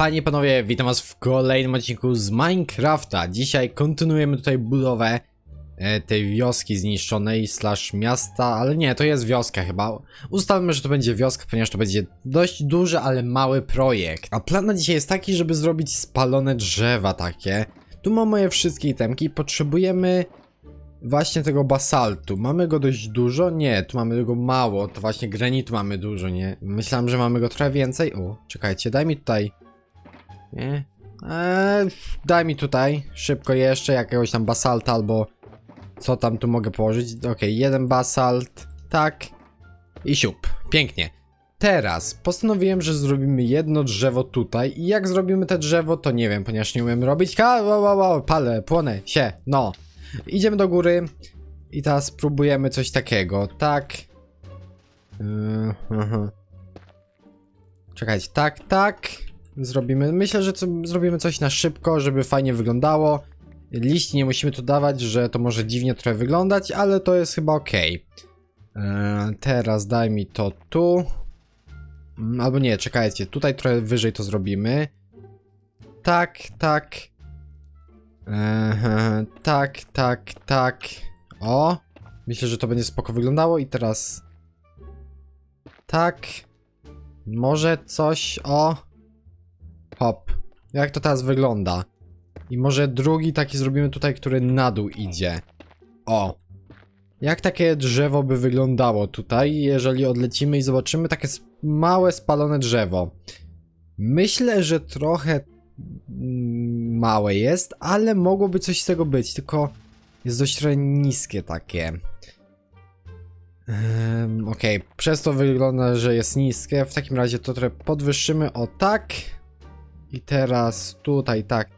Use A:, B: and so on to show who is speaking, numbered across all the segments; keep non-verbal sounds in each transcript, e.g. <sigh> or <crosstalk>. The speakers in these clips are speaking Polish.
A: Panie i panowie, witam was w kolejnym odcinku z Minecrafta. Dzisiaj kontynuujemy tutaj budowę e, tej wioski zniszczonej slash miasta, ale nie, to jest wioska chyba. Ustalmy, że to będzie wioska, ponieważ to będzie dość duży, ale mały projekt. A plan na dzisiaj jest taki, żeby zrobić spalone drzewa takie. Tu mam moje wszystkie itemki, potrzebujemy właśnie tego basaltu. Mamy go dość dużo? Nie, tu mamy go mało, to właśnie granitu mamy dużo, nie? Myślałem, że mamy go trochę więcej. O, czekajcie, daj mi tutaj nie? Eee, daj mi tutaj szybko jeszcze jakiegoś tam basalta albo co tam tu mogę położyć. Okej, jeden basalt, tak i siup. Pięknie. Teraz postanowiłem, że zrobimy jedno drzewo tutaj i jak zrobimy te drzewo, to nie wiem, ponieważ nie umiem robić. Ha, wow, wow, wow, palę, płonę się, no. Idziemy do góry i teraz spróbujemy coś takiego, tak. Yy, aha. Czekajcie, tak, tak. Zrobimy. Myślę, że co, zrobimy coś na szybko, żeby fajnie wyglądało. Liści nie musimy tu dawać, że to może dziwnie trochę wyglądać, ale to jest chyba ok. teraz daj mi to tu. Mm, Albo nie, czekajcie, tutaj trochę wyżej to zrobimy. Tak, tak. Eee, tak, tak, tak. O! Myślę, że to będzie spoko wyglądało i teraz. Tak. Może coś. O! Hop. Jak to teraz wygląda? I może drugi taki zrobimy tutaj, który na dół idzie. O. Jak takie drzewo by wyglądało tutaj, jeżeli odlecimy i zobaczymy takie małe spalone drzewo? Myślę, że trochę mm, małe jest, ale mogłoby coś z tego być, tylko jest dość trochę niskie takie. Ehm, Okej, przez to wygląda, że jest niskie. W takim razie to trochę podwyższymy o tak. I teraz tutaj tak,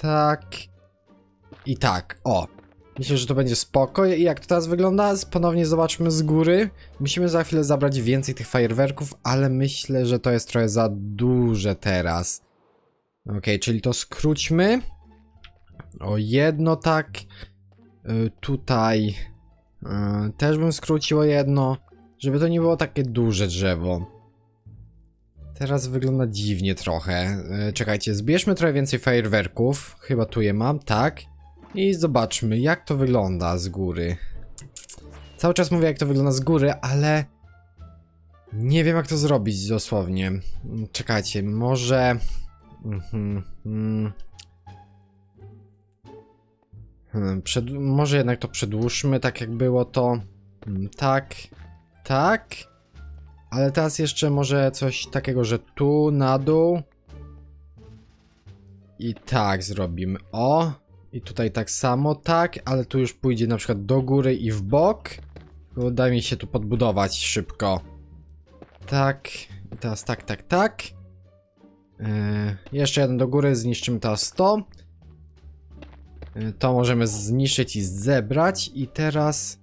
A: tak i tak. O, myślę, że to będzie spoko. I jak to teraz wygląda? Ponownie zobaczmy z góry. Musimy za chwilę zabrać więcej tych fajerwerków, ale myślę, że to jest trochę za duże teraz. Ok, czyli to skróćmy. O jedno tak. Y, tutaj y, też bym skrócił o jedno, żeby to nie było takie duże drzewo. Teraz wygląda dziwnie trochę. E, czekajcie, zbierzmy trochę więcej fajerwerków. Chyba tu je mam, tak. I zobaczmy, jak to wygląda z góry. Cały czas mówię, jak to wygląda z góry, ale... Nie wiem, jak to zrobić dosłownie. Mm, Czekajcie, może... Mhm, mm. Hmm, Przed... Może jednak to przedłużmy, tak jak było to. Mm, Tak, tak. Ale teraz jeszcze może coś takiego, że tu na dół. I tak zrobimy. O! I tutaj tak samo, tak, ale tu już pójdzie na przykład do góry i w bok. Bo mi się tu podbudować szybko. Tak. I teraz tak, tak, tak. Yy, jeszcze jeden do góry, zniszczymy teraz to. Yy, to możemy zniszczyć i zebrać. I teraz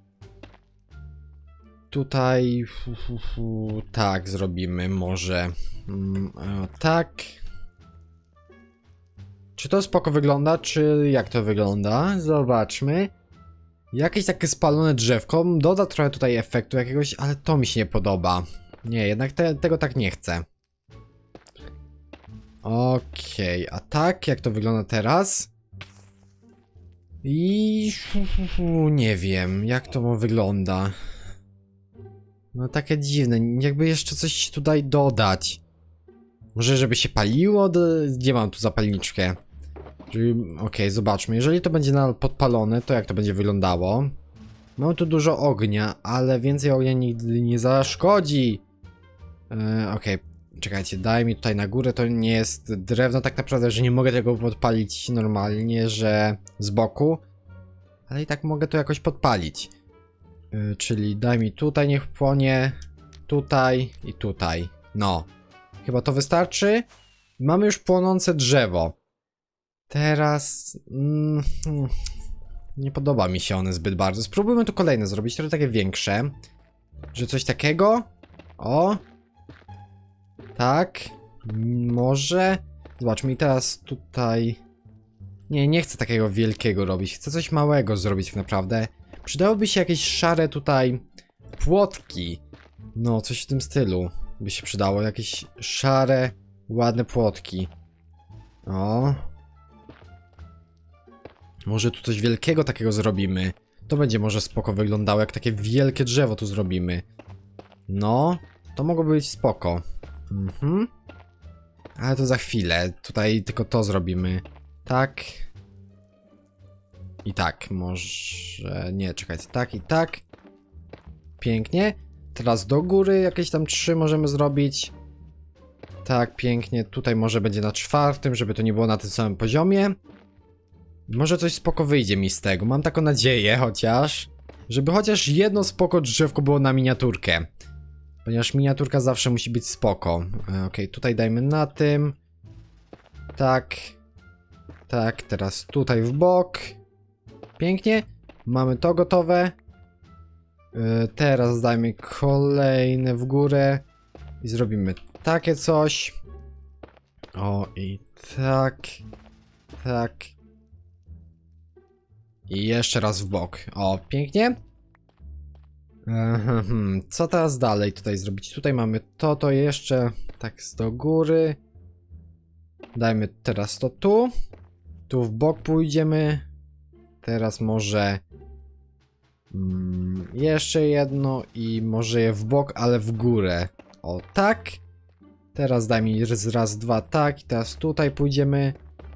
A: tutaj fu, fu, fu, tak zrobimy może mm, e, tak czy to spoko wygląda, czy jak to wygląda? Zobaczmy. Jakieś takie spalone drzewko, doda trochę tutaj efektu jakiegoś, ale to mi się nie podoba. Nie, jednak te, tego tak nie chcę. Okej, a tak, jak to wygląda teraz? I nie wiem, jak to wygląda. No takie dziwne, jakby jeszcze coś tutaj dodać. Może żeby się paliło? Gdzie mam tu zapalniczkę? Czyli, okej, zobaczmy. Jeżeli to będzie nadal podpalone, to jak to będzie wyglądało? Mamy tu dużo ognia, ale więcej ognia nigdy nie zaszkodzi. E, okej, czekajcie, daj mi tutaj na górę, to nie jest drewno tak naprawdę, że nie mogę tego podpalić normalnie, że z boku. Ale i tak mogę to jakoś podpalić. Y, czyli daj mi tutaj, niech płonie. Tutaj i tutaj. No. Chyba to wystarczy. Mamy już płonące drzewo. Teraz. Mm, hmm, nie podoba mi się one zbyt bardzo. Spróbujmy tu kolejne zrobić, trochę takie większe. Że coś takiego. O. Tak. Może. Zobaczmy i teraz tutaj. Nie, nie chcę takiego wielkiego robić. Chcę coś małego zrobić tak naprawdę. Przydałoby się jakieś szare tutaj płotki. No, coś w tym stylu by się przydało. Jakieś szare, ładne płotki. O. Może tu coś wielkiego takiego zrobimy. To będzie może spoko wyglądało, jak takie wielkie drzewo tu zrobimy. No, to mogłoby być spoko. Mhm. Ale to za chwilę. Tutaj tylko to zrobimy. Tak. I tak, może... Nie, czekajcie. Tak i tak. Pięknie. Teraz do góry jakieś tam trzy możemy zrobić. Tak, pięknie. Tutaj może będzie na czwartym, żeby to nie było na tym samym poziomie. Może coś spoko wyjdzie mi z tego. Mam taką nadzieję chociaż. Żeby chociaż jedno spoko drzewko było na miniaturkę. Ponieważ miniaturka zawsze musi być spoko. E, Okej, tutaj dajmy na tym. Tak. Tak, teraz tutaj w bok. Pięknie. Mamy to gotowe. E, Teraz dajmy kolejne w górę. I zrobimy takie coś. O, i tak. Tak. I jeszcze raz w bok. O, pięknie. Ehem, Co teraz dalej tutaj zrobić? Tutaj mamy to, to jeszcze tak do góry. Dajmy teraz to tu. Tu w bok pójdziemy. Teraz może mm, jeszcze jedno i może je w bok, ale w górę. O tak. Teraz daj mi raz, raz, dwa, tak. I teraz tutaj pójdziemy.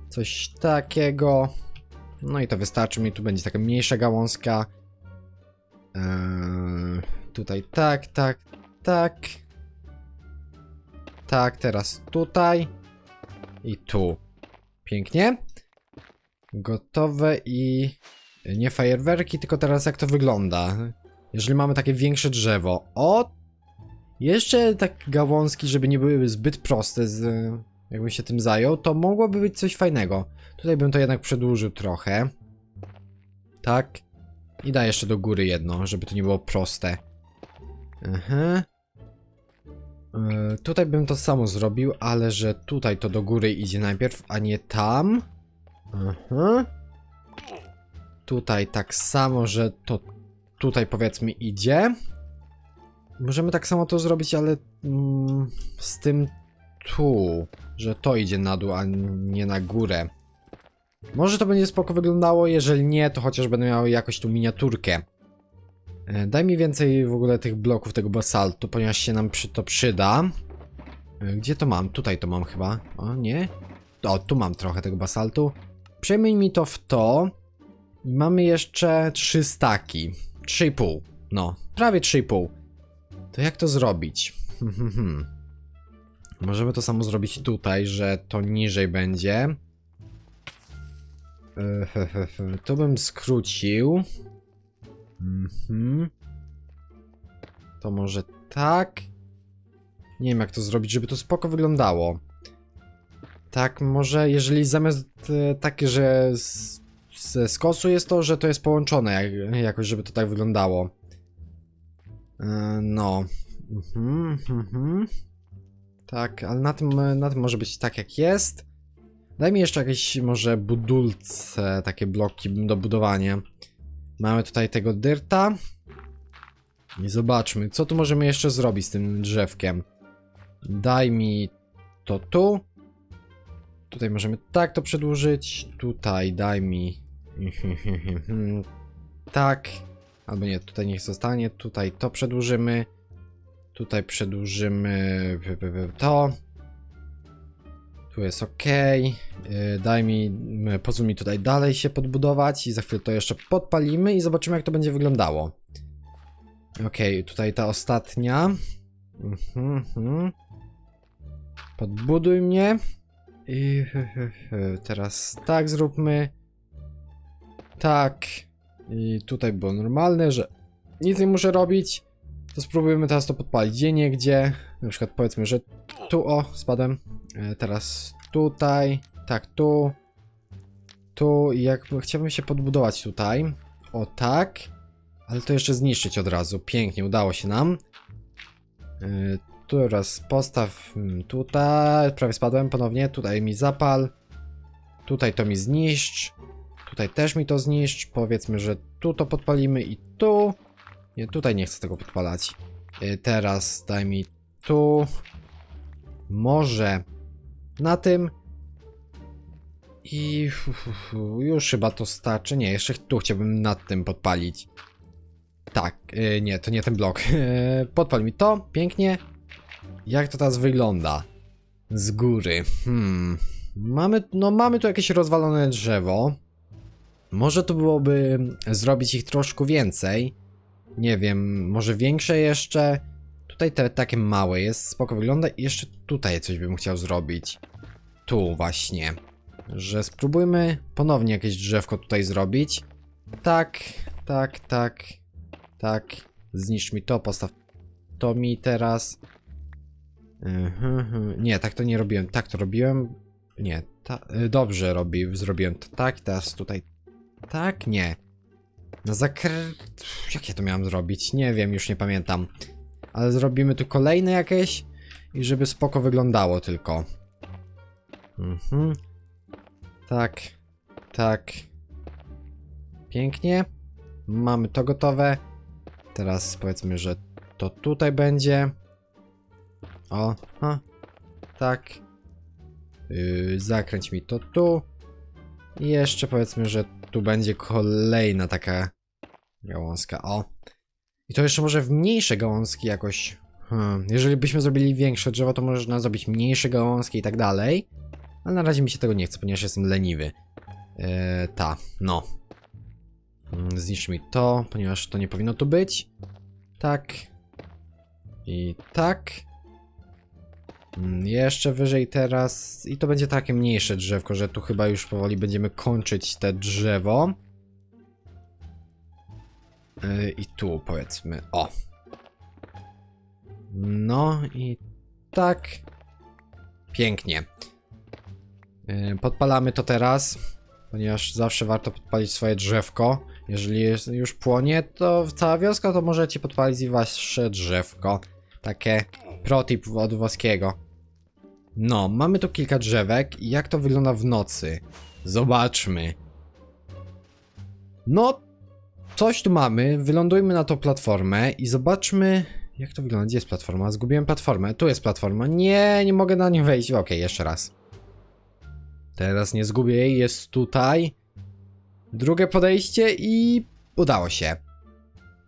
A: Coś takiego. No i to wystarczy mi. Tu będzie taka mniejsza gałązka. Eee, tutaj tak, tak, tak. Tak, teraz tutaj. I tu. Pięknie. Gotowe i... Nie fajerwerki, tylko teraz jak to wygląda. Jeżeli mamy takie większe drzewo. O! Jeszcze tak gałązki, żeby nie były zbyt proste, z, jakbym się tym zajął, to mogłoby być coś fajnego. Tutaj bym to jednak przedłużył trochę. Tak. I daj jeszcze do góry jedno, żeby to nie było proste. Aha. E, tutaj bym to samo zrobił, ale że tutaj to do góry idzie najpierw, a nie tam. Aha. Tutaj tak samo, że to tutaj powiedzmy idzie. Możemy tak samo to zrobić, ale mm, z tym tu, że to idzie na dół, a nie na górę. Może to będzie spoko wyglądało, jeżeli nie, to chociaż będę miał jakoś tu miniaturkę. E, Daj mi więcej w ogóle tych bloków, tego basaltu, ponieważ się nam przy to przyda. E, Gdzie to mam? Tutaj to mam chyba. O, nie? O, tu mam trochę tego basaltu. Przejmij mi to w to. Mamy jeszcze trzy staki. 3,5. No, prawie 3,5. To jak to zrobić? <laughs> Możemy to samo zrobić tutaj, że to niżej będzie. <laughs> To bym skrócił. Mhm. To może tak. Nie wiem jak to zrobić, żeby to spoko wyglądało. Tak, może jeżeli zamiast e, takie, że z, ze skosu jest to, że to jest połączone jak, jakoś, żeby to tak wyglądało. E, no. Mhm, mhm. Tak, ale na tym, na tym może być tak jak jest. Daj mi jeszcze jakieś może budulce, takie bloki do budowania. Mamy tutaj tego dyrta. I zobaczmy, co tu możemy jeszcze zrobić z tym drzewkiem. Daj mi to tu. Tutaj możemy tak to przedłużyć. Tutaj daj mi... <laughs> Tak. Albo nie, tutaj niech zostanie. Tutaj to przedłużymy. Tutaj przedłużymy to. Tu jest ok. Daj mi, y, pozwól mi tutaj dalej się podbudować i za chwilę to jeszcze podpalimy i zobaczymy jak to będzie wyglądało. Ok, tutaj ta ostatnia. Mhm, mhm. Podbuduj mnie. I teraz tak zróbmy. Tak. I tutaj było normalne, że nic nie muszę robić. To spróbujemy teraz to podpalić gdzie nie gdzie. Na przykład powiedzmy, że tu o, spadłem. E, Teraz tutaj, tak tu, tu i jak chciałbym się podbudować tutaj, o tak, ale to jeszcze zniszczyć od razu, pięknie, udało się nam. Teraz postaw mm, tutaj, prawie spadłem ponownie, tutaj mi zapal, tutaj to mi zniszcz, tutaj też mi to zniszcz, powiedzmy, że tu to podpalimy i tu, nie, tutaj nie chcę tego podpalać. E, Teraz daj mi tu, może na tym. I już chyba to starczy. Nie, jeszcze tu chciałbym nad tym podpalić. Tak, yy, nie, to nie ten blok. Yy, <laughs> podpal mi to, pięknie. Jak to teraz wygląda? Z góry. Hmm. Mamy, no mamy tu jakieś rozwalone drzewo. Może to byłoby zrobić ich troszkę więcej. Nie wiem, może większe jeszcze. Tutaj te takie małe jest, spoko wygląda. I jeszcze tutaj coś bym chciał zrobić. Tu właśnie. Że spróbujmy ponownie jakieś drzewko tutaj zrobić. Tak, tak, tak, tak. Zniszcz mi to, postaw to mi teraz. Mhm, mhm. Nie, tak to nie robiłem. Tak to robiłem. Nie, ta, y, dobrze robi, zrobiłem to tak, teraz tutaj. Tak, nie. No zakr... Jak ja to miałem zrobić? Nie wiem, już nie pamiętam. Ale zrobimy tu kolejne jakieś i żeby spoko wyglądało tylko. Mhm. Tak, tak. Pięknie. Mamy to gotowe. Teraz powiedzmy, że to tutaj będzie. O, ha. Tak. Yy, zakręć mi to tu. I jeszcze powiedzmy, że tu będzie kolejna taka gałązka. O. I to jeszcze może w mniejsze gałązki jakoś. Hmm. Jeżeli byśmy zrobili większe drzewo, to można zrobić mniejsze gałązki i tak dalej. Ale na razie mi się tego nie chce, ponieważ jestem leniwy. Eee, ta, no. Mm, Zniszcz mi to, ponieważ to nie powinno tu być. Tak. I tak. Mm, Jeszcze wyżej teraz. I to będzie takie mniejsze drzewko, że tu chyba już powoli będziemy kończyć te drzewo. Yy, I tu powiedzmy. O. No i tak. Pięknie. Yy, Podpalamy to teraz, ponieważ zawsze warto podpalić swoje drzewko. Jeżeli już płonie, to cała wioska, to możecie podpalić i wasze drzewko. Takie protip od włoskiego. No, mamy tu kilka drzewek i jak to wygląda w nocy? Zobaczmy. No, coś tu mamy. Wylądujmy na tą platformę i zobaczmy, jak to wygląda. Gdzie jest platforma? Zgubiłem platformę. Tu jest platforma. Nie, nie mogę na nią wejść. Okej, jeszcze raz. Teraz nie zgubię jej, jest tutaj. Drugie podejście i udało się.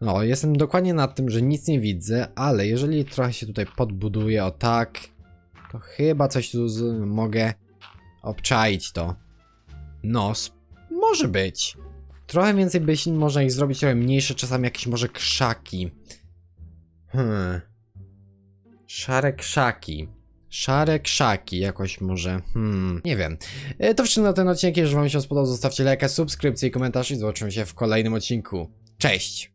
A: No, jestem dokładnie nad tym, że nic nie widzę, ale jeżeli trochę się tutaj podbuduję o tak, to chyba coś tu z, mogę obczaić to. No, może być. Trochę więcej byś można ich zrobić, trochę mniejsze, czasami jakieś może krzaki. Hmm. Szare krzaki. Szare krzaki, jakoś może. Hmm, nie wiem. E, To wszystko na ten odcinek. Jeżeli Wam się spodobał, zostawcie lajka, subskrypcję i komentarz i zobaczymy się w kolejnym odcinku. Cześć!